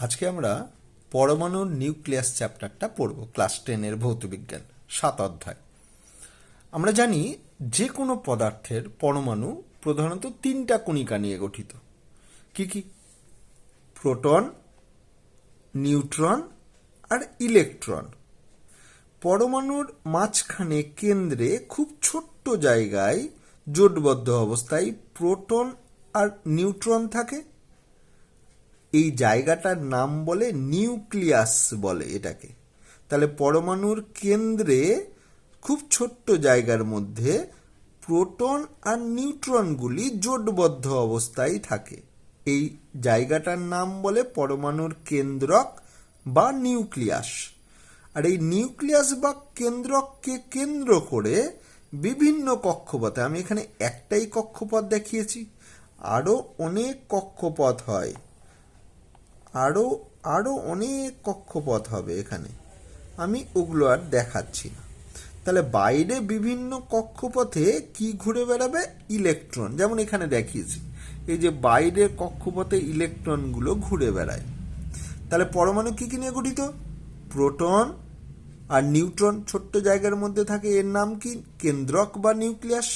আজকে আমরা পরমাণুর নিউক্লিয়াস চ্যাপ্টারটা পড়ব, ক্লাস টেনের ভৌতবিজ্ঞান সাত অধ্যায়। আমরা জানি যে কোনো পদার্থের পরমাণু প্রধানত তিনটা কণিকা নিয়ে গঠিত। কি কি? প্রোটন, নিউট্রন আর ইলেকট্রন। পরমাণুর মাঝখানে কেন্দ্রে খুব ছোট্ট জায়গায় জোটবদ্ধ অবস্থায় প্রোটন আর নিউট্রন থাকে। এই জায়গাটার নাম বলে নিউক্লিয়াস বলে এটাকে। তাহলে পরমাণুর কেন্দ্রে খুব ছোট্ট জায়গার মধ্যে প্রোটন আর নিউট্রনগুলি জোটবদ্ধ অবস্থায় থাকে। এই জায়গাটার নাম বলে পরমাণুর কেন্দ্রক বা নিউক্লিয়াস। আর এই নিউক্লিয়াস বা কেন্দ্রককে কেন্দ্র করে বিভিন্ন কক্ষপথে, আমি এখানে একটাই কক্ষপথ দেখিয়েছি, আরও অনেক কক্ষপথ হয়। আরও আরও অনেক কক্ষপথ হবে এখানে। আমি ওগুলো আর দেখাচ্ছি না। তাহলে বাইরে বিভিন্ন কক্ষপথে কি ঘুরে বেড়াবে? ইলেকট্রন। যেমন এখানে দেখিয়েছি। এই যে বাইরের কক্ষপথে ইলেকট্রনগুলো ঘুরে বেড়ায়। তাহলে পরমাণু কি কি নিয়ে গঠিত? প্রোটন আর নিউট্রন। ছোট্ট জায়গার মধ্যে থাকে এর নাম কি? কেন্দ্রক বা নিউক্লিয়াস।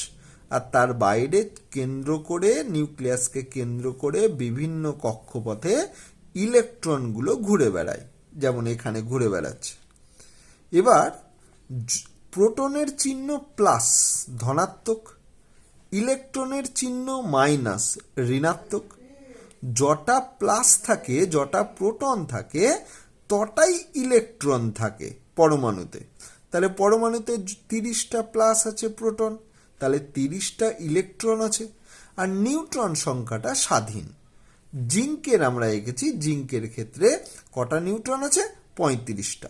আর তার বাইরে কেন্দ্র করে নিউক্লিয়াসকে কেন্দ্র করে বিভিন্ন কক্ষপথে ইলেকট্রনগুলো ঘুরে বেড়ায়, যেমন এখানে ঘুরে বেড়াচ্ছে। এবার প্রোটনের চিহ্ন প্লাস ধনাত্মক, ইলেকট্রনের চিহ্ন মাইনাস ঋণাত্মক যটা প্লাস থাকে যটা প্রোটন থাকে, তটাই ইলেকট্রন থাকে পরমাণুতে। তাহলে পরমাণুতে তিরিশটা প্লাস আছে প্রোটন, তাহলে তিরিশটা ইলেকট্রন আছে, আর নিউট্রন সংখ্যাটা স্বাধীন। জিঙ্কের আমরা এঁকেছি, জিঙ্কের ক্ষেত্রে কটা নিউট্রন আছে? পঁয়ত্রিশটা।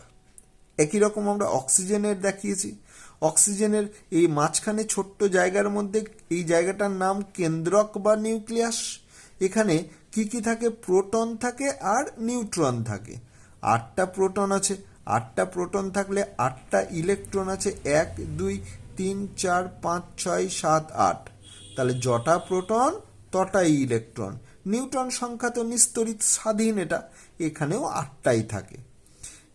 একই রকম আমরা অক্সিজেনের দেখিয়েছি। অক্সিজেনের এই মাঝখানে ছোট্ট জায়গার মধ্যে এই জায়গাটার নাম কেন্দ্রক বা নিউক্লিয়াস। এখানে কি কি থাকে? প্রোটন থাকে আর নিউট্রন থাকে। আটটা প্রোটন আছে। আটটা প্রোটন থাকলে আটটা ইলেকট্রন আছে। এক, দুই, তিন, চার, পাঁচ, ছয়, সাত, আট। তাহলে যটা প্রোটন, তটাই ইলেকট্রন। নিউটন সংখ্যা তো নিস্তরিত স্বাধীন, এটা এখানেও আটটাই থাকে।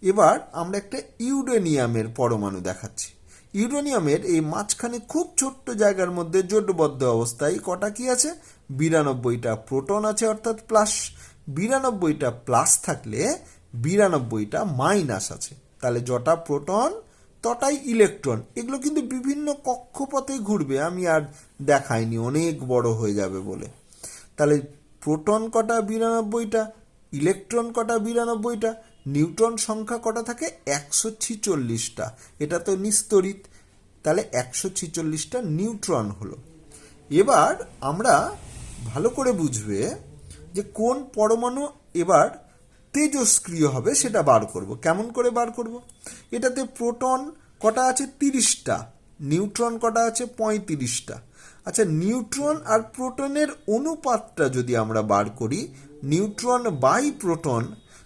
এবার আমরা একটা ইউরেনিয়ামের পরমাণু দেখাচ্ছি। ইউরেনিয়ামের এই মাঝখানে খুব ছোট্ট জায়গার মধ্যে জোটবদ্ধ অবস্থায় কটা কি আছে? বিরানব্বইটা প্রোটন আছে, অর্থাৎ প্লাস। বিরানব্বইটা প্লাস থাকলে বিরানব্বইটা মাইনাস আছে। তাহলে যটা প্রোটন, তটাই ইলেকট্রন। এগুলো কিন্তু বিভিন্ন কক্ষপথে ঘুরবে, আমি আর দেখাইনি, অনেক বড় হয়ে যাবে বলে। তাহলে প্রোটন কটা বিরানব্বইটা, ইলেকট্রন কটা বিরানব্বইটা, নিউট্রন সংখ্যা কটা থাকে একশো ছিচল্লিশটা। এটা তো নিস্তরিত। তাহলে একশো ছিচল্লিশটা নিউট্রন হলো। এবার আমরা ভালো করে বুঝবে যে কোন পরমাণু এবার তেজস্ক্রিয় হবে সেটা বার করব। কেমন করে বার করব? এটাতে প্রোটন কটা আছে তিরিশটা, নিউট্রন কটা আছে পঁয়ত্রিশটা। আচ্ছা নিউট্রন আর প্রোটনের অনুপাতটা যদি আমরা বার করি, নিউট্রন বাই প্রোটন,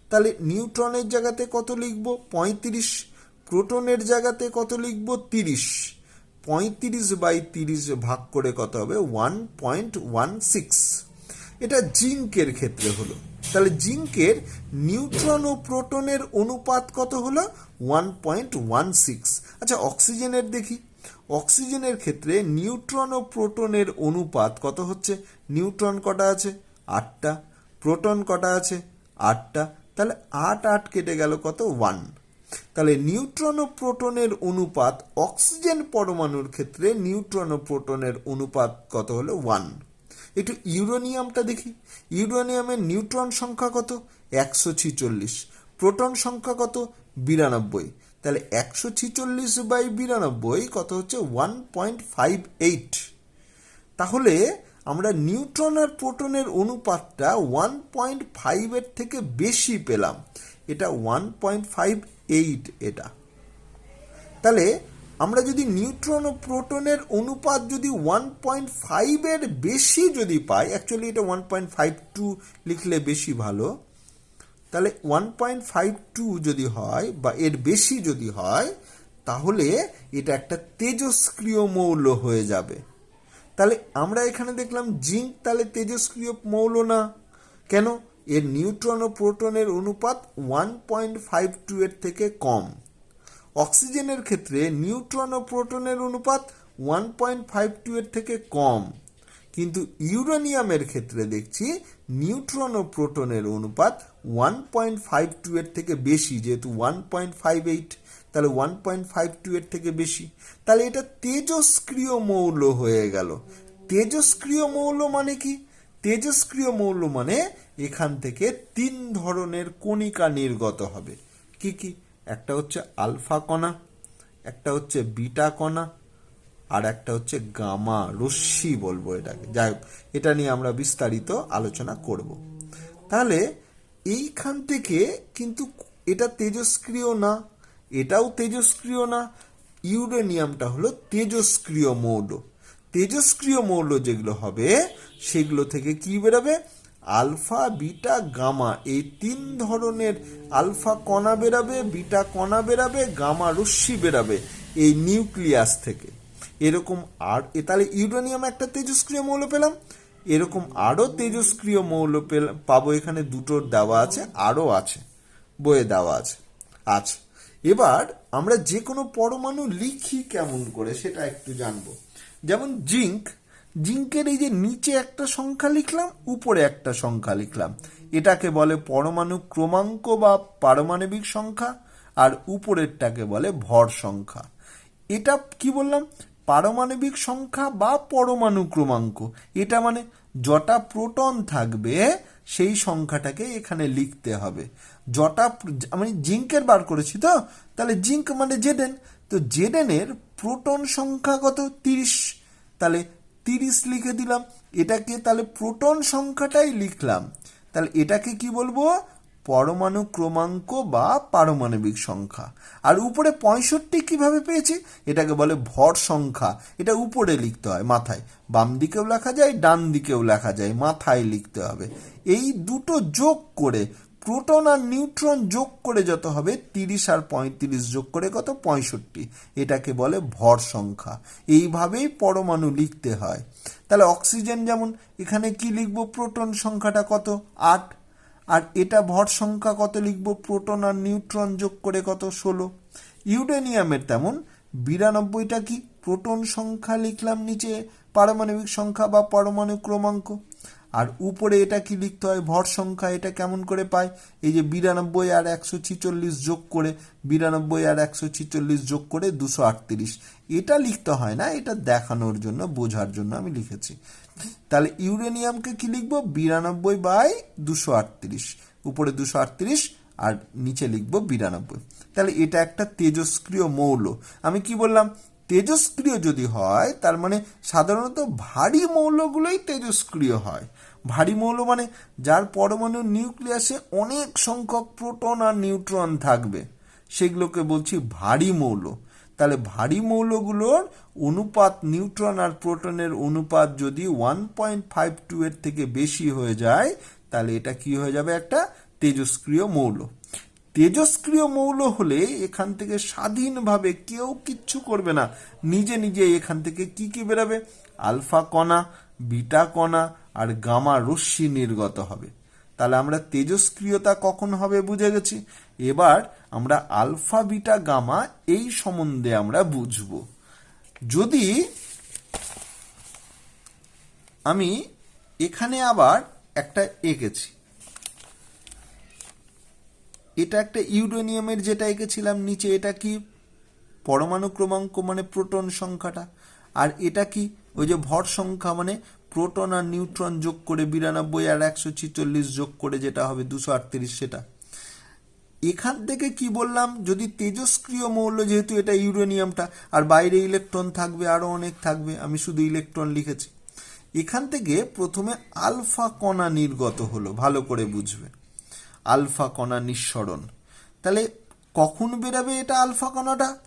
তাহলে নিউট্রনের জায়গাতে কত লিখব? পঁয়ত্রিশ। প্রোটনের জায়গাতে কত লিখব? তিরিশ। পঁয়ত্রিশ বাই তিরিশ ভাগ করে কত হবে? One point one six. এটা জিঙ্কের ক্ষেত্রে হলো। তাহলে জিঙ্কের নিউট্রন ও প্রোটনের অনুপাত কত হলো? One point one six. আচ্ছা অক্সিজেনের দেখি। অক্সিজেনের ক্ষেত্রে নিউট্রন ও প্রোটনের অনুপাত কত হচ্ছে? নিউট্রন কটা আছে? আটটা। প্রোটন কটা আছে? আটটা। তাহলে আট আট কেটে গেল কত? ওয়ান। তাহলে নিউট্রন ও প্রোটনের অনুপাত অক্সিজেন পরমাণুর ক্ষেত্রে নিউট্রন ও প্রোটনের অনুপাত কত হলো? ওয়ান। একটু ইউরোনিয়ামটা দেখি। ইউরোনিয়ামের নিউট্রন সংখ্যা কত? একশো ছিচল্লিশ। প্রোটন সংখ্যা কত? বিরানব্বই। তাহলে একশো ছিচল্লিশ বাই বিরানব্বই, কত হচ্ছে? One point five eight. তাহলে আমরা নিউট্রন আর প্রোটনের অনুপাতটা ওয়ান পয়েন্ট ফাইভের থেকে বেশি পেলাম। এটা ওয়ান পয়েন্ট ফাইভ এইট এটা। তাহলে আমরা যদি নিউট্রন ও প্রোটনের অনুপাত যদি ওয়ান পয়েন্ট ফাইভের বেশি যদি পাই অ্যাকচুয়ালি এটা ওয়ান পয়েন্ট ফাইভ টু লিখলে বেশি ভালো। তাহলে ওয়ান পয়েন্ট ফাইভ টু যদি হয় বা এর বেশি যদি হয়, তাহলে এটা একটা তেজস্ক্রিয় মৌল হয়ে যাবে। তাহলে আমরা এখানে দেখলাম জিঙ্ক তাহলে তেজস্ক্রিয় মৌল না। কেন? এর নিউট্রন ও প্রোটনের অনুপাত ওয়ান পয়েন্ট ফাইভ টু এর থেকে কম। অক্সিজেনের ক্ষেত্রে নিউট্রন ও প্রোটনের অনুপাত ওয়ান পয়েন্ট ফাইভ টু এর থেকে কম। কিন্তু ইউরেনিয়ামের ক্ষেত্রে দেখছি নিউট্রন ও প্রোটনের অনুপাত ওয়ান পয়েন্ট ফাইভ টু এর থেকে বেশি, যেহেতু ওয়ান পয়েন্ট ফাইভ এইট তাহলে ওয়ান পয়েন্ট ফাইভ টু এর থেকে বেশি। তাহলে এটা তেজস্ক্রিয় মৌল হয়ে গেল। তেজস্ক্রিয় মৌল মানে কি? তেজস্ক্রিয় মৌল মানে এখান থেকে তিন ধরনের কণিকা নির্গত হবে। কি কি? একটা হচ্ছে আলফা কণা, একটা হচ্ছে বিটা কণা আর একটা হচ্ছে গামা রশ্মি বলব এটাকে। যাই হোক, এটা নিয়ে আমরা বিস্তারিত আলোচনা করব। তাহলে এইখান থেকে কিন্তু এটা তেজস্ক্রিয় না, এটাও তেজস্ক্রিয় না। ইউরেনিয়ামটা হলো তেজস্ক্রিয় মৌল। তেজস্ক্রিয় মৌল যেগুলো হবে, সেগুলো থেকে কি বেরোবে? আলফা, বিটা, গামা, এই তিন ধরনের আলফা কণা বেরাবে, বিটা কণা বেরাবে, গামা রশ্মি বেরাবে এই নিউক্লিয়াস থেকে। এরকম আর, এ তাহলে ইউরেনিয়াম একটা তেজস্ক্রিয় মৌল পেলাম। এরকম আরও তেজস্ক্রিয় মৌল পেলাম পাবো এখানে দুটো দেওয়া আছে, আরও আছে, বইয়ে দেওয়া আছে। আচ্ছা এবার আমরা যে কোনো পরমাণু লিখি কেমন করে সেটা একটু জানব। যেমন জিঙ্ক, জিঙ্কের এই যে নিচে একটা সংখ্যা লিখলাম, উপরে একটা সংখ্যা লিখলাম। এটাকে বলে পরমাণু ক্রমাঙ্ক বা পারমাণবিক সংখ্যা, আর উপরেরটাকে বলে ভর সংখ্যা। এটা কি বললাম? পারমাণবিক সংখ্যা বা পরমাণু ক্রমাঙ্ক। এটা মানে যটা প্রোটন থাকবে, সেই সংখ্যাটাকে এখানে লিখতে হবে। যটা আমি জিঙ্কের বার করেছি তো? তাহলে জিঙ্ক মানে জেডেন। তো জেডেনের প্রোটন সংখ্যা কত? তিরিশ। তাহলে তিরিশ লিখে দিলাম। এটাকে তাহলে প্রোটন সংখ্যাটাই লিখলাম। তাহলে এটাকে কি বলব? পরমাণু ক্রমাঙ্ক বা পারমাণবিক সংখ্যা। আর উপরে পঁয়ষট্টি কীভাবে পেয়েছি? এটাকে বলে ভর সংখ্যা। এটা উপরে লিখতে হয়, মাথায়। বাম দিকেও লেখা যায়, ডান দিকেও লেখা যায়, মাথায় লিখতে হবে। এই দুটো যোগ করে, প্রোটন আর নিউট্রন যোগ করে যত হবে, তিরিশ আর পঁয়ত্রিশ যোগ করে কত? পঁয়ষট্টি। এটাকে বলে ভর সংখ্যা। এইভাবেই পরমাণু লিখতে হয়। তাহলে অক্সিজেন যেমন, এখানে কি লিখব? প্রোটন সংখ্যাটা কত? আট। আর এটা ভর সংখ্যা কত লিখব? প্রোটন আর নিউট্রন যোগ করে কত? ষোলো। ইউরেনিয়ামের তেমন বিরানব্বইটা কি? প্রোটন সংখ্যা লিখলাম নিচে, পারমাণবিক সংখ্যা বা পরমাণু ক্রমাঙ্ক। আর উপরে এটা কি লিখতে হয়? ভর সংখ্যা এটা কেমন করে পায়? এই যে বিরানব্বই আর একশো ছিচল্লিশ যোগ করে, বিরানব্বই আর একশো ছিচল্লিশ যোগ করে দুশো আটত্রিশ। এটা লিখতে হয় না, এটা দেখানোর জন্য, বোঝার জন্য আমি লিখেছি। তাহলে ইউরেনিয়ামকে কি লিখব? বিরানব্বই বাই দুশো আটত্রিশ। উপরে দুশো আটত্রিশ আর নিচে লিখব বিরানব্বই। তাহলে এটা একটা তেজস্ক্রিয় মৌল। আমি কি বললাম? তেজস্ক্রিয় যদি হয়, তার মানে সাধারণত ভারী মৌলগুলোই তেজস্ক্রিয় হয়। ভারী মৌল মানে যার পরমাণু নিউক্লিয়াসে অনেক সংখ্যক প্রোটন আর নিউট্রন থাকবে। সেগুলোকে বলছি ভারী মৌল। তাহলে ভারী মৌলগুলোর অনুপাত নিউট্রন আর প্রোটনের অনুপাত যদি ওয়ান পয়েন্ট ফাইভ টু এর থেকে বেশি হয়ে যায়, তাহলে এটা কি হয়ে যাবে একটা তেজস্ক্রিয় মৌল। তেজস্ক্রিয় মৌল হলে এখান থেকে স্বাধীনভাবে কেউ কিচ্ছু করবে না। নিজে নিজে এখান থেকে কি কি বেরাবে? আলফা কণা, বিটা কণা আর গামা রশ্মি নির্গত হবে। তাহলে আমরা তেজস্ক্রিয়তা কখন হবে বুঝে গেছি? এবার আমরা আলফা, বিটা, গামা এই সম্বন্ধে আমরা বুঝব। যদি আমি এখানে আবার একটা এঁকেছি, এটা একটা ইউরেনিয়ামের যেটা এঁকেছিলাম নিচে, এটা কি পরমাণু ক্রমাঙ্ক মানে প্রোটন সংখ্যাটা? আর এটা কি ওই যে ভর সংখ্যা মানে প্রোটন আর নিউট্রন যোগ করে বিরানব্বই আর একশো ছিচল্লিশ যোগ করে যেটা হবে দুশো আটত্রিশ সেটা। এখান থেকে কি বললাম? যদি তেজস্ক্রিয় মৌল, যেহেতু এটা ইউরেনিয়ামটা, আর বাইরে ইলেকট্রন থাকবে আরও অনেক থাকবে, আমি শুধু ইলেকট্রন লিখেছি। এখান থেকে প্রথমে আলফা কণা নির্গত হলো, ভালো করে বুঝবে। আলফা কণা নিঃসরণ। তাহলে কখন বেরাবে এটা আলফা কণাটা?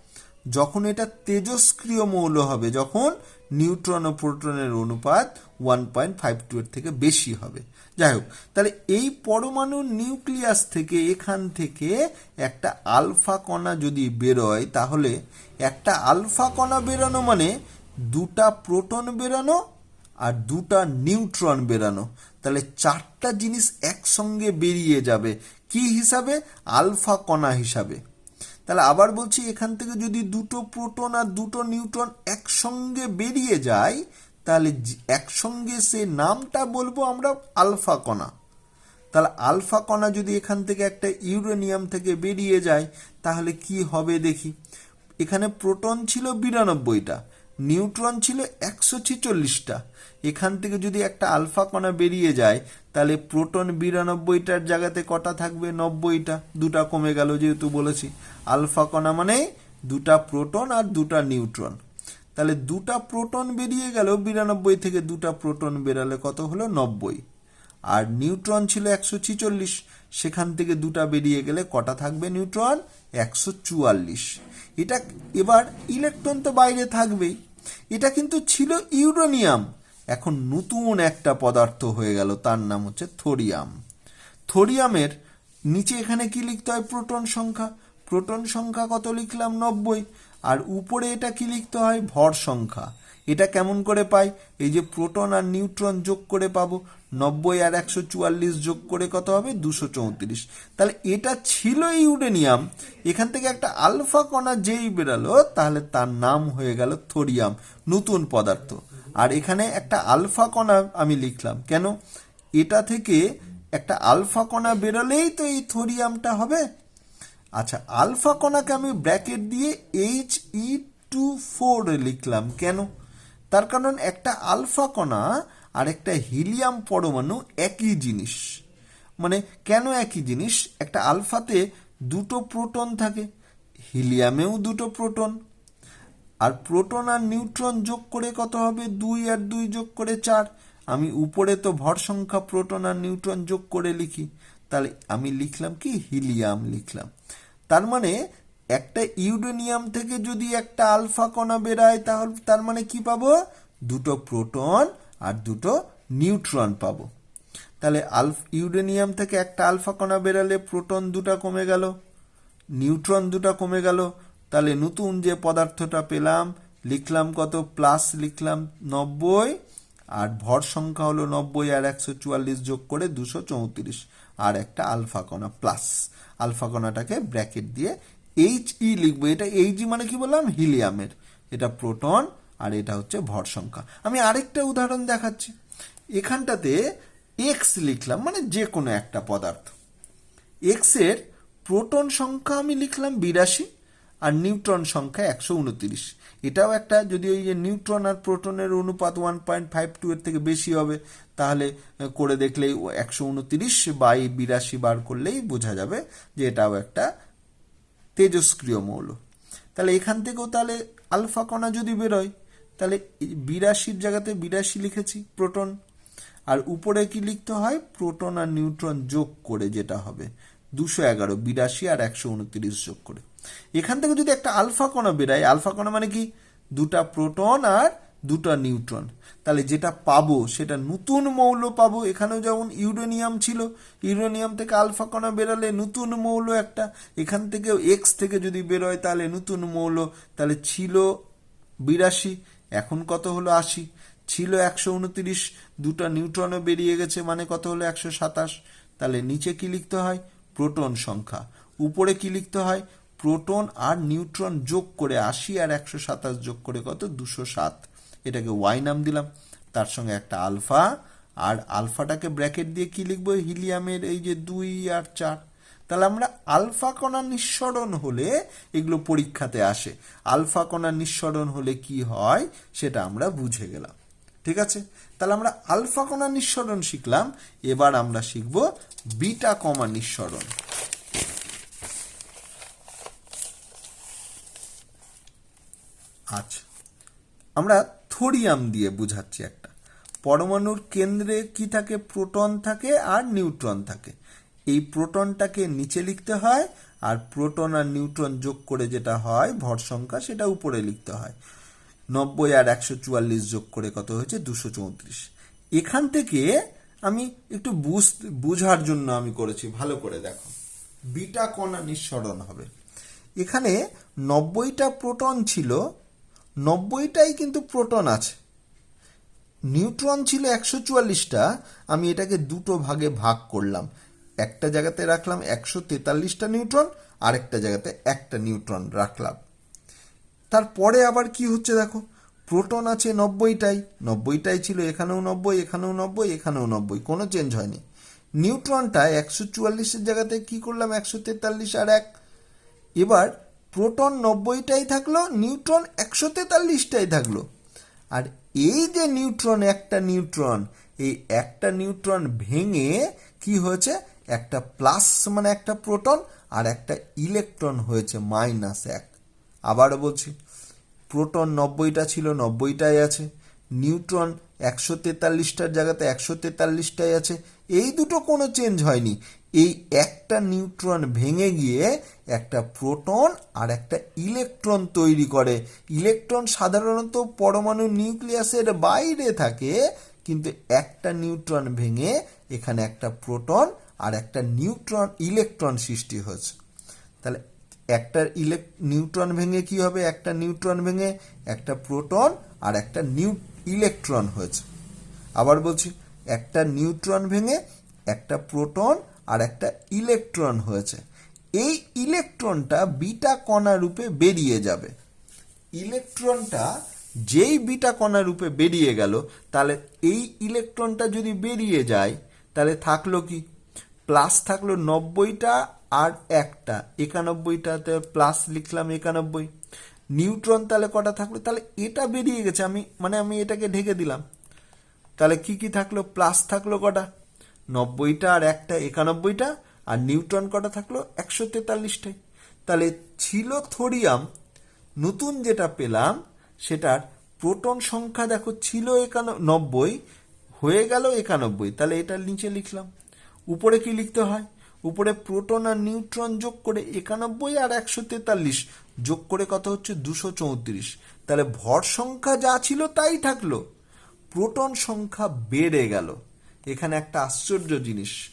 যখন এটা তেজস্ক্রিয় মৌল হবে, যখন নিউট্রন ও প্রোটনের অনুপাত ওয়ান পয়েন্ট ফাইভ টু এর থেকে বেশি হবে। যাই হোক তাহলে এই পরমাণুর নিউক্লিয়াস থেকে এখান থেকে একটা আলফা কণা যদি বেরোয়, তাহলে একটা আলফা কণা বেরোনো মানে দুটা প্রোটন বেরোনো আর দুটা নিউট্রন বেরানো। তাহলে চারটা জিনিস একসঙ্গে বেরিয়ে যাবে। কি হিসাবে? আলফা কণা হিসাবে। তাহলে আবার বলছি এখান থেকে যদি দুটো প্রোটন আর দুটো নিউট্রন একসঙ্গে বেরিয়ে যায়, তাহলে একসঙ্গে সে নামটা বলব আমরা আলফা কণা। তাহলে আলফা কণা যদি এখান থেকে একটা ইউরেনিয়াম থেকে বেরিয়ে যায়, তাহলে কি হবে দেখি। এখানে প্রোটন ছিল বিরানব্বইটা, নিউট্রন ছিল একশো ছিচল্লিশটা। এখান থেকে যদি একটা আলফা কণা বেরিয়ে যায় তাহলে প্রোটন বিরানব্বইটার জায়গাতে কটা থাকবে? নব্বইটা। দুটা কমে গেল যেহেতু বলেছি। আলফা কণা মানে দুটা প্রোটন আর দুটা নিউট্রন। তাহলে দুটা প্রোটন বেরিয়ে গেল বিরানব্বই থেকে দুটা প্রোটন বেরালে কত হলো? নব্বই। আর নিউট্রন ছিল একশো ছিচল্লিশ। সেখান থেকে দুটা বেরিয়ে গেলে কটা থাকবে নিউট্রন? একশো চুয়াল্লিশ। এটা এবার ইলেকট্রন তো বাইরে থাকবেই। এটা কিন্তু ছিল ইউরেনিয়াম। এখন নতুন একটা পদার্থ হয়ে গেল, তার নাম হচ্ছে থোরিয়াম। থোরিয়ামের নিচে এখানে কি লিখতে হয়? প্রোটন সংখ্যা। প্রোটন সংখ্যা কত লিখলাম? নব্বই। আর উপরে এটা কি লিখতে হয়? ভর সংখ্যা। এটা কেমন করে পাই? এই যে প্রোটন আর নিউট্রন যোগ করে পাবো। নব্বই আর একশো চুয়াল্লিশ যোগ করে কত হবে? দুশো চৌত্রিশ। তাহলে এটা ছিল ইউরেনিয়াম। এখান থেকে একটা আলফা কণা যেই বেরালো, তাহলে তার নাম হয়ে গেল থোরিয়াম, নতুন পদার্থ। আর এখানে একটা আলফা কণা আমি লিখলাম। কেন? এটা থেকে একটা আলফা কণা বেরোলেই তো এই থোরিয়ামটা হবে। আচ্ছা আলফা কণাকে আমি ব্র্যাকেট দিয়ে এইচ ই টু ফোর লিখলাম। কেন? তার কারণ একটা আলফা কণা আর একটা হিলিয়াম পরমাণু একই জিনিস। মানে কেন একই জিনিস? একটা আলফাতে দুটো প্রোটন থাকে, হিলিয়ামেও দুটো প্রোটন আর প্রোটন আর নিউট্রন যোগ করে কত হবে? দুই আর দুই যোগ করে চার। আমি উপরে তো ভর সংখ্যা প্রোটন আর নিউট্রন যোগ করে লিখি। তাহলে আমি লিখলাম কি? হিলিয়াম লিখলাম। তার মানে একটা ইউরেনিয়াম থেকে যদি একটা আলফা কণা বেরায়, তাহলে, তার মানে কি পাবো? দুটো প্রোটন আর দুটো নিউট্রন পাবো। তাহলে আলফ, ইউরেনিয়াম থেকে একটা আলফা কণা বেরালে প্রোটন দুটা কমে গেল, নিউট্রন দুটা কমে গেল। তাহলে নতুন যে পদার্থটা পেলাম, লিখলাম কত? প্লাস লিখলাম নব্বই, আর ভর সংখ্যা হলো নব্বই আর একশো চুয়াল্লিশ যোগ করে দুশো চৌত্রিশ। আর একটা আলফা কণা প্লাস। আলফা কণাটাকে ব্র্যাকেট দিয়ে এইচ ই লিখব। এটা এইচ মানে কি বললাম? হিলিয়ামের। এটা প্রোটন আর এটা হচ্ছে ভর সংখ্যা। আমি আরেকটা উদাহরণ দেখাচ্ছি। এখানটাতে এক্স লিখলাম মানে যে কোনো একটা পদার্থ। এক্সের প্রোটন সংখ্যা আমি লিখলাম বিরাশি আর নিউট্রন সংখ্যা একশো উনত্রিশ। এটাও একটা যদি ওই যে নিউট্রন আর প্রোটনের অনুপাত ওয়ান পয়েন্ট ফাইভ টু এর থেকে বেশি হবে, তাহলে করে দেখলেই একশো উনত্রিশ বাই বিরাশি বার করলেই বোঝা যাবে যে এটাও একটা তেজস্ক্রিয় মৌল। তাহলে এখান থেকেও তাহলে আলফা কণা যদি বেরোয়, তাহলে বিরাশির জায়গাতে বিরাশি লিখেছি প্রোটন। আর উপরে কি লিখতে হয়? প্রোটন আর নিউট্রন যোগ করে যেটা হবে। দুশো এগারো, বিরাশি আর একশো উনত্রিশ যোগ করে। এখান থেকে যদি একটা আলফা কণা বেরায়, আলফা কণা মানে কি? দুটা প্রোটন আর দুটা নিউট্রন। তাহলে যেটা পাবো সেটা নতুন মৌল পাবো। এখানেও যেমন ইউরেনিয়াম ছিল, ইউরেনিয়াম থেকে আলফা কণা বেরালে নতুন মৌল একটা। এখান থেকেও এক্স থেকে যদি বেরোয় তাহলে নতুন মৌল। তাহলে ছিল বিরাশি, এখন কত হলো আশি? ছিল একশো উনত্রিশ, দুটো নিউট্রনও বেরিয়ে গেছে মানে কত হলো? একশো সাতাশ। তাহলে নিচে কি লিখতে হয়? প্রোটন সংখ্যা। উপরে কি লিখতে হয়? প্রোটন আর নিউট্রন যোগ করে আশি আর একশো সাতাশ যোগ করে কত? দুশো সাত। এটাকে ওয়াই নাম দিলাম। তার সঙ্গে একটা আলফা। আর আলফাটাকে ব্র্যাকেট দিয়ে কি লিখব? হিলিয়ামের এই যে দুই আর চার। তাহলে আমরা আলফা কণা নিঃসরণ হলে এগুলো পরীক্ষাতে আসে। আলফা কণা নিঃসরণ হলে কি হয়? সেটা আমরা বুঝে গেলাম। ঠিক আছে? তাহলে আমরা আলফা কণা নিঃসরণ শিখলাম। এবার আমরা শিখব বিটা কমা নিঃসরণ। আচ্ছা আমরা থোরিয়াম দিয়ে বুঝাচ্ছি একটা। পরমাণুর কেন্দ্রে কি থাকে? প্রোটন থাকে আর নিউট্রন থাকে। এই প্রোটনটাকে নিচে লিখতে হয় আর প্রোটন আর নিউট্রন যোগ করে যেটা হয়, ভর সংখ্যা, সেটা উপরে লিখতে হয়। নব্বই আর একশো চুয়াল্লিশ যোগ করে কত হয়েছে? দুশো চৌত্রিশ। এখান থেকে আমি একটু বুঝ, বুঝার জন্য আমি করেছি। ভালো করে দেখো। বিটা কণা নিঃসরণ হবে। এখানে নব্বইটা প্রোটন ছিল নব্বইটাই কিন্তু প্রোটন আছে। নিউট্রন ছিল একশো চুয়াল্লিশটা, আমি এটাকে দুটো ভাগে ভাগ করলাম। একটা জায়গাতে রাখলাম একশো তেতাল্লিশটা নিউট্রন, আরেকটা জায়গাতে একটা নিউট্রন রাখলাম। তারপরে আবার কি হচ্ছে দেখো? প্রোটন আছে নব্বইটাই নব্বইটাই ছিল এখানেও নব্বই এখানেও নব্বই এখানেও নব্বই, কোনো চেঞ্জ হয়নি। নিউট্রনটা একশো চুয়াল্লিশের জায়গাতে কি করলাম? একশো তেতাল্লিশ আর এক। এবার প্রোটন নব্বইটাই থাকল, নিউট্রন একশো তেতাল্লিশটাই থাকল। আর এই যে নিউট্রন, একটা নিউট্রন, এই একটা নিউট্রন ভেঙে কি হয়েছে? একটা প্লাস মানে একটা প্রোটন আর একটা ইলেকট্রন হয়েছে মাইনাস এক। আবারও বলছি, প্রোটন নব্বইটা ছিল, নব্বইটাই আছে। নিউট্রন একশো তেতাল্লিশটার জায়গাতে একশো তেতাল্লিশটাই আছে। এই দুটো কোনো চেঞ্জ হয়নি। এই একটা নিউট্রন ভেঙে গিয়ে একটা প্রোটন আর একটা ইলেকট্রন তৈরি করে। ইলেকট্রন সাধারণত পরমাণু নিউক্লিয়াসের বাইরে থাকে, কিন্তু একটা নিউট্রন ভেঙে এখানে একটা প্রোটন আর একটা নিউট্রন ইলেকট্রন সৃষ্টি হয়েছে। তাহলে একটা ইলেক, নিউট্রন ভেঙে কি হবে? একটা নিউট্রন ভেঙে একটা প্রোটন আর একটা নিউ, ইলেকট্রন হয়েছে। আবার বলছি, একটা নিউট্রন ভেঙে একটা প্রোটন আর একটা ইলেকট্রন হয়েছে। এই ইলেকট্রনটা বিটা কণা রূপে বেরিয়ে যাবে। ইলেকট্রনটা যেই বিটা কণা রূপে বেরিয়ে গেল, তাহলে এই ইলেকট্রনটা যদি বেরিয়ে যায়, তাহলে থাকল কি? প্লাস থাকল নব্বইটা আর একটা। একানব্বইটাতে প্লাস লিখলাম একানব্বই। নিউট্রন তাহলে কটা থাকল? তাহলে এটা বেরিয়ে গেছে। আমি মানে আমি এটাকে ঢেকে দিলাম। তাহলে কি কি থাকল? প্লাস থাকল কটা? নব্বইটা আর একটা একানব্বইটা, আর নিউট্রন কটা থাকল? একশো তেতাল্লিশটাই। তাহলে ছিল থোরিয়াম। নতুন যেটা পেলাম, সেটার প্রোটন সংখ্যা দেখো ছিল একান, নব্বই, হয়ে গেল একানব্বই। তাহলে এটার নিচে লিখলাম। উপরে কি লিখতে হয়? উপরে প্রোটন আর নিউট্রন যোগ করে একানব্বই আর একশো তেতাল্লিশ যোগ করে কত হচ্ছে? দুশো চৌত্রিশ। তাহলে ভর সংখ্যা যা ছিল তাই থাকল। প্রোটন সংখ্যা বেড়ে গেল। এখানে একটা আশ্চর্য জিনিস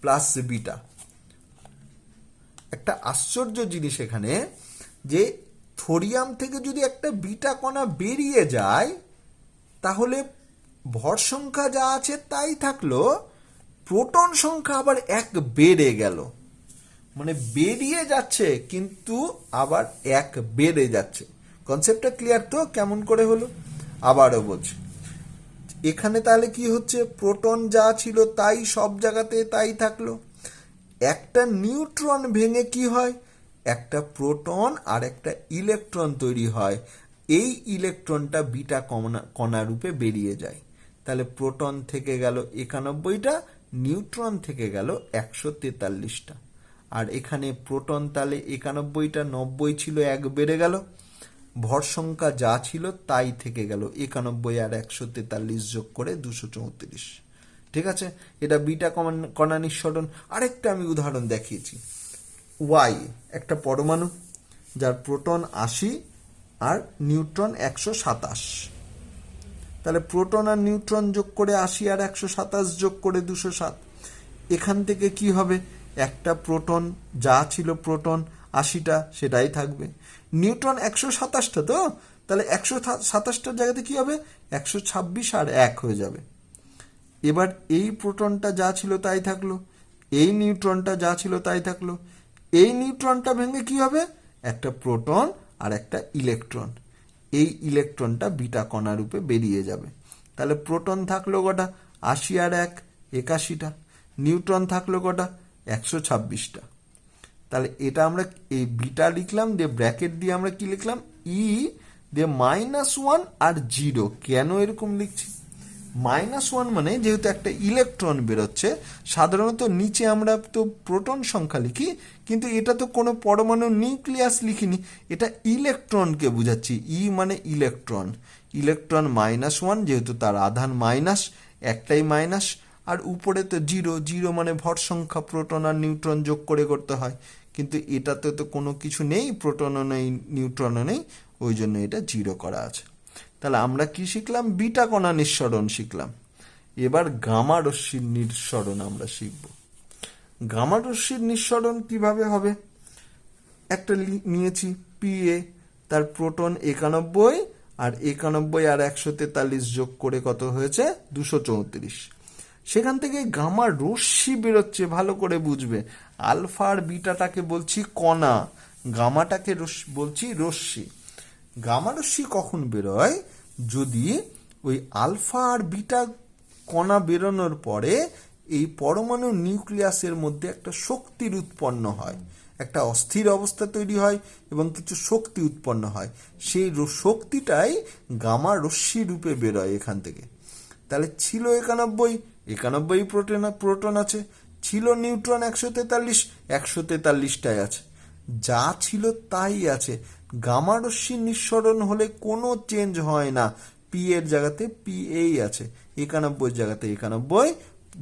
প্লাস বিটা একটা আশ্চর্য জিনিস এখানে, যে থোরিয়াম থেকে যদি একটা বিটা কণা বেরিয়ে যায়, তাহলে ভর সংখ্যা যা আছে তাই থাকল প্রোটন সংখ্যা আবার এক বেড়ে গেল। মানে বেরিয়ে যাচ্ছে, কিন্তু আবার এক বেড়ে যাচ্ছে। কনসেপ্টটা ক্লিয়ার তো? কেমন করে হলো? আবারও বলছি। এখানে তাহলে কি হচ্ছে? প্রোটন যা ছিল তাই সব জায়গাতে তাই থাকল। একটা নিউট্রন ভেঙে কি হয়? একটা প্রোটন আর একটা ইলেকট্রন তৈরি হয়। এই ইলেকট্রনটা বিটা কণা রূপে বেরিয়ে যায়। তাহলে প্রোটন থেকে গেল একানব্বইটা, নিউট্রন থেকে গেল একশো তেতাল্লিশটা। আর এখানে প্রোটন তাহলে একানব্বইটা, নব্বই ছিল এক, বেড়ে গেল। ভর সংখ্যা যা ছিল তাই থেকে গেল। একানব্বই আর একশো তেতাল্লিশ যোগ করে দুশো চৌত্রিশ। ঠিক আছে? এটা বিটা কণা নিঃসরণ আরেকটা আমি উদাহরণ দেখিয়েছি। ওয়াই একটা পরমাণু, যার প্রোটন আশি আর নিউট্রন একশো সাতাশ। তাহলে প্রোটন আর নিউট্রন যোগ করে আশি আর একশো সাতাশ যোগ করে দুশো সাত। এখান থেকে কি হবে? একটা প্রোটন, যা ছিল প্রোটন, আশিটা, সেটাই থাকবে। নিউট্রন একশো সাতাশটা তো? তাহলে একশো সাতাশটার জায়গাতে কি হবে? একশো ছাব্বিশ আর এক হয়ে যাবে। এবার এই প্রোটনটা যা ছিল তাই থাকল, এই নিউট্রনটা যা ছিল তাই থাকল, এই নিউট্রনটা ভেঙে কি হবে? একটা প্রোটন আর একটা ইলেকট্রন। এই ইলেকট্রনটা বিটা কণা রূপে বেরিয়ে যাবে। তাহলে প্রোটন থাকল কটা? আশি আর এক, একাশিটা। নিউট্রন থাকল কটা? একশো ছাব্বিশটা। তাহলে এটা আমরা এই বিটা লিখলাম, দিয়ে ব্র্যাকেট দিয়ে আমরা কি লিখলাম? ই, দিয়ে মাইনাস ওয়ান আর জিরো। কেন এরকম লিখছি? মাইনাস ওয়ান মানে যেহেতু একটা ইলেকট্রন বেরোচ্ছে, সাধারণত নিচে আমরা তো প্রোটন সংখ্যা লিখি, কিন্তু এটা তো কোনো পরমাণু নিউক্লিয়াস লিখিনি। এটা ইলেকট্রনকে বুঝাচ্ছি। ই মানে ইলেকট্রন। ইলেকট্রন মাইনাস ওয়ান, যেহেতু তার আধান মাইনাস, একটাই মাইনাস, আর উপরে তো জিরো। জিরো মানে ভর সংখ্যা, প্রোটন আর নিউট্রন যোগ করে করতে হয়। কিন্তু এটাতে তো কোনো কিছু নেই প্রোটনও নেই নিউট্রনও নেই, ওই জন্য এটা জিরো করা আছে। তাহলে আমরা কি শিখলাম? বিটা কণা নিঃসরণ শিখলাম। এবার গামা রশ্মির নিঃসরণ আমরা শিখব। গামা রশ্মির নিঃসরণ কীভাবে হবে? একটা নিয়েছি পি এ তার প্রোটন একানব্বই, আর একানব্বই আর একশো তেতাল্লিশ যোগ করে কত হয়েছে? দুশো চৌত্রিশ। সেখান থেকে গামার রশ্মি বেরোচ্ছে, ভালো করে বুঝবে। আলফা আর বিটাটাকে বলছি কণা, গামাটাকে বলছি রশ্মি। গামা রশ্মি কখন বেরোয়? যদি ওই আলফা আর বিটা কণা বেরোনোর পরে এই পরমাণু নিউক্লিয়াসের মধ্যে একটা শক্তির উৎপন্ন হয়। একটা অস্থির অবস্থা তৈরি হয় এবং কিছু শক্তি উৎপন্ন হয়। সেই শক্তিটাই গামা রশ্মি রূপে বেরোয় এখান থেকে। তাহলে ছিল একানব্বই একানব্বই প্রোটন প্রোটন আছে, ছিল নিউট্রন একশো তেতাল্লিশ, একশো তেতাল্লিশটাই আছে। যা ছিল তাই আছে। গামা রশ্মি নিঃসরণ হলে কোনো চেঞ্জ হয় না। পি এর জায়গাতে পি এই আছে। একানব্বই জায়গাতে একানব্বই,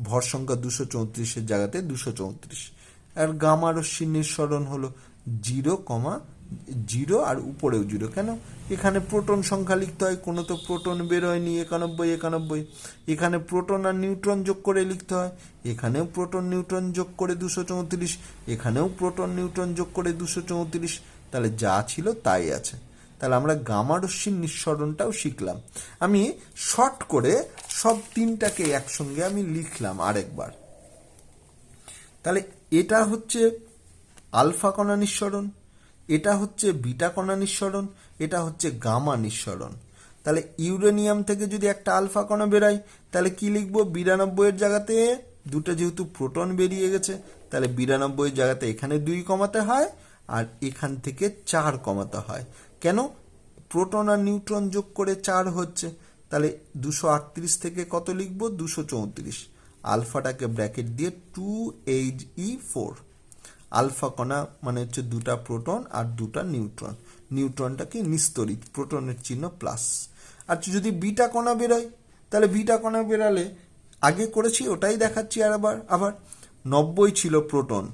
ভর সংখ্যা দুশো চৌত্রিশের জায়গাতে দুশো চৌত্রিশ। আর গামা রশ্মি নিঃসরণ হলো জিরো কমা জিরো আর উপরেও জিরো। কেন? এখানে প্রোটন সংখ্যা লিখতে হয়, কোনো তো প্রোটন বেরোয়নি, একানব্বই একানব্বই। এখানে প্রোটন আর নিউট্রন যোগ করে লিখতে হয়, এখানেও প্রোটন নিউট্রন যোগ করে দুশো চৌত্রিশ, এখানেও প্রোটন নিউট্রন যোগ করে দুশো চৌত্রিশ। তাহলে যা ছিল তাই আছে। তাহলে আমরা গামা রশ্মির নিঃসরণটাও শিখলাম। আমি শর্ট করে সব তিনটাকে একসঙ্গে আমি লিখলাম আরেকবার। তাহলে এটা হচ্ছে আলফা কণা নিঃসরণ এটা হচ্ছে বিটা কণা নিঃসরণ, এটা হচ্ছে গামা নিঃসরণ। তাহলে ইউরেনিয়াম থেকে যদি একটা আলফা কণা বেরায়, তাহলে কি লিখব? বিরানব্বইয়ের জায়গাতে দুটো যেহেতু প্রোটন বেরিয়ে গেছে, তাহলে বিরানব্বইয়ের জায়গাতে এখানে দুই কমাতে হয় আর এখান থেকে চার কমাতে হয়। কেন? প্রোটন আর নিউট্রন যোগ করে চার হচ্ছে, তাহলে দুশো আটত্রিশ থেকে কত লিখব? দুশো চৌত্রিশ। আলফাটাকে ব্র্যাকেট দিয়ে two H E four. Alpha কণা মানে হচ্ছে দুটা প্রোটন আর দুটা নিউট্রন। নিউট্রনটাকে নিস্তরিত, প্রোটনের চিহ্ন প্লাস। আর যদি বিটা কণা বেরোয়, তাহলে বিটা কণা বেরালে আগে করেছি, ওটাই দেখাচ্ছি আর আবার আবার। নব্বই ছিল প্রোটন।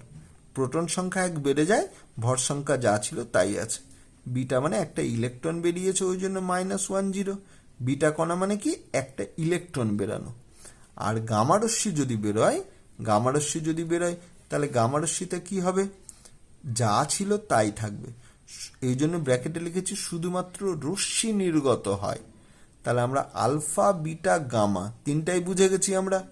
প্রোটন সংখ্যা এক বেড়ে যায়, ভর সংখ্যা যা ছিল তাই আছে। বিটা মানে একটা ইলেকট্রন বেরিয়েছে, ওই জন্য মাইনাস ওয়ান জিরো। বিটা কণা মানে কি? একটা ইলেকট্রন বেরানো। আর গামারস্যি যদি বেরোয় গামারস্যি যদি বেরোয় তাহলে গামারস্যিতে কি হবে? যা ছিল তাই থাকবে। এই জন্য ব্র্যাকেটে লিখেছি শুধুমাত্র রশ্মি নির্গত হয়। তাহলে আমরা আলফা বিটা গামা তিনটাই বুঝে গেছি আমরা।